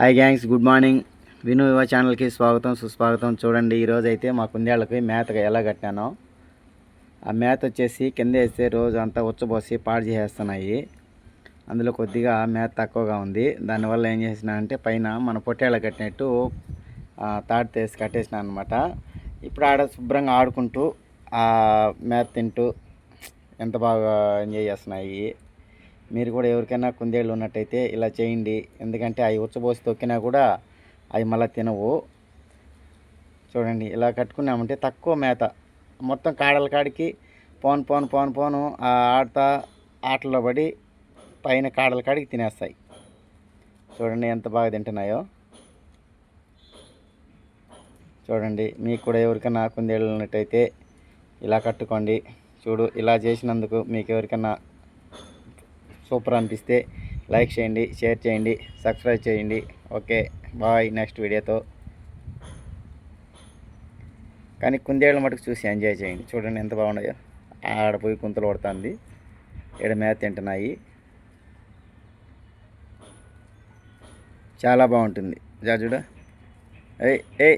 Hi gangs good morning విను యువ ఛానల్కి స్వాగతం సుస్వాగతం. చూడండి ఈరోజు అయితే మా కుందేళ్ళకి మేతగా ఎలా కట్టానో ఆ మేత వచ్చేసి కింద వేస్తే రోజు అంతా ఉచ్చబోసి పాడు చేసేస్తున్నాయి. అందులో కొద్దిగా మేత తక్కువగా ఉంది. దానివల్ల ఏం చేసిన అంటే పైన మన పొట్టేళ్ళ కట్టినట్టు తాడు తీసి కట్టేసిన అనమాట ఇప్పుడు ఆడ శుభ్రంగా ఆడుకుంటూ ఆ మేత తింటూ ఎంత బాగా ఎంజాయ్ చేస్తున్నాయి. మీరు కూడా ఎవరికైనా కుందేళ్ళు ఉన్నట్టయితే ఇలా చేయండి. ఎందుకంటే అవి ఉచ్చబోసి తొక్కినా కూడా అవి మళ్ళీ తినవు. చూడండి ఇలా కట్టుకున్నామంటే తక్కువ మేత. మొత్తం కాడల కాడికి పోను పోను పోను పోను ఆ ఆడతా ఆటల్లో పడి పైన కాడల కాడికి తినేస్తాయి. చూడండి ఎంత బాగా తింటున్నాయో. చూడండి మీకు కూడా ఎవరికైనా కుందేళ్ళు ఉన్నట్టయితే ఇలా కట్టుకోండి. చూడు ఇలా చేసినందుకు మీకు ఎవరికైనా సూపర్ అనిపిస్తే లైక్ చేయండి షేర్ చేయండి సబ్స్క్రైబ్ చేయండి. ఓకే బాయ్ నెక్స్ట్ వీడియోతో. కానీ కుందేళ్ళ మటుకు చూసి ఎంజాయ్ చేయండి. చూడండి ఎంత బాగున్నాయో. ఆడ పోయి కుంతలు పడుతుంది ఈడ మేత తింటున్నాయి. చాలా బాగుంటుంది. జాజుడా. ఏ ఏ